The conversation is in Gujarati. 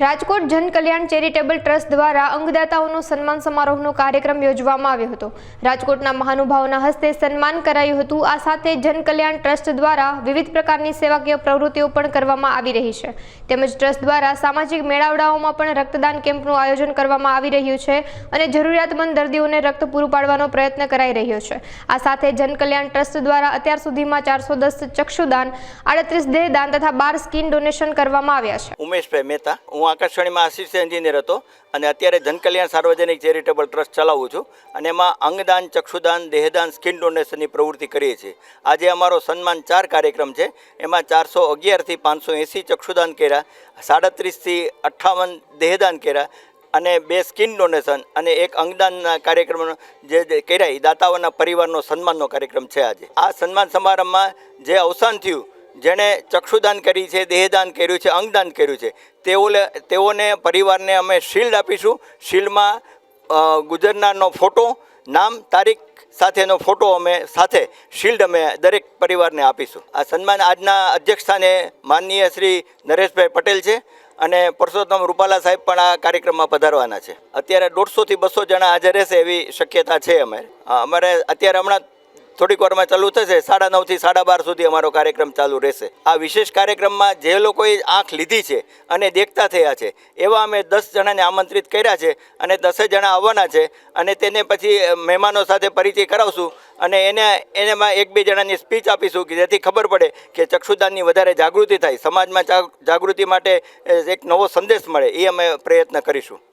રાજકોટ જન કલ્યાણ ચેરિટેબલ ટ્રસ્ટ દ્વારા અંગદાતાઓનો સન્માન સમારોહનો કાર્યક્રમ યોજવામાં આવ્યો હતો. રાજકોટના મહાનુભાવોના હસ્તે સન્માન કરાયું હતું. આ સાથે જનકલ્યાણ ટ્રસ્ટ દ્વારા વિવિધ પ્રકારની સેવાકીય પ્રવૃત્તિઓ પણ કરવામાં આવી રહી છે. તેમજ ટ્રસ્ટ દ્વારા સામાજિક મેળાવડાઓમાં પણ રક્તદાન કેમ્પનું આયોજન કરવામાં આવી રહ્યું છે અને જરૂરિયાતમંદ દર્દીઓને રક્ત પૂરું પાડવાનો પ્રયત્ન કરાઈ રહ્યો છે. આ સાથે જન કલ્યાણ ટ્રસ્ટ દ્વારા અત્યાર સુધીમાં ચારસો દસ ચક્ષુદાન, આડત્રીસ દેહદાન તથા બાર સ્કીન ડોનેશન કરવામાં આવ્યા છે. ઉમેશભાઈ મહેતા, હું આકાશવાણીમાં આસિસ્ટન્ટ એન્જિનિયર હતો અને અત્યારે જનકલ્યાણ સાર્વજનિક ચેરિટેબલ ટ્રસ્ટ ચલાવું છું અને એમાં અંગદાન, ચક્ષુદાન, દેહદાન, સ્કિન ડોનેશનની પ્રવૃત્તિ કરીએ છીએ. આજે અમારો સન્માન ચાર કાર્યક્રમ છે. એમાં ચારસો અગિયારથી પાંચસો એંસી ચક્ષુદાન કર્યા સાડત્રીસથી અઠ્ઠાવન દેહદાન કર્યા અને બે સ્કિન ડોનેશન અને એક અંગદાનના કાર્યક્રમ જે કર્યા દાતાઓના પરિવારનો સન્માનનો કાર્યક્રમ છે આજે. આ સન્માન સમારંભમાં જે અવસાન થયું જેણે ચક્ષુદાન કરી છે, દેહદાન કર્યું છે, અંગદાન કર્યું છે તેઓને તેઓને પરિવારને અમે શિલ્ડ આપીશું. શિલ્ડમાં ગુજરનારનો ફોટો, નામ, તારીખ સાથેનો ફોટો અમે સાથે શિલ્ડ અમે દરેક પરિવારને આપીશું. આ સન્માન આજના અધ્યક્ષ સ્થાને માનનીય શ્રી નરેશભાઈ પટેલ છે અને પરસોત્તમ રૂપાલા સાહેબ પણ આ કાર્યક્રમમાં પધારવાના છે. અત્યારે દોઢસોથી બસો જણા હાજર રહેશે એવી શક્યતા છે અમે અમારે અત્યારે હમણાં થોડીક વારમાં ચાલુ થશે, સાડા નવથી સાડા બાર સુધી અમારો કાર્યક્રમ ચાલુ રહેશે. આ વિશેષ કાર્યક્રમમાં જે લોકોએ આંખ લીધી છે અને દેખતા થયા છે, એવા અમે દસ જણાને આમંત્રિત કર્યા છે અને દસે જણા આવવાના છે અને તેને પછી મહેમાનો સાથે પરિચય કરાવશું અને એને, એનામાં એક બે જણાની સ્પીચ આપીશું કે જેથી ખબર પડે કે ચક્ષુદાનની વધારે જાગૃતિ થાય. સમાજમાં જાગ- જાગૃતિ માટે એક નવો સંદેશ મળે, એ અમે પ્રયત્ન કરીશું.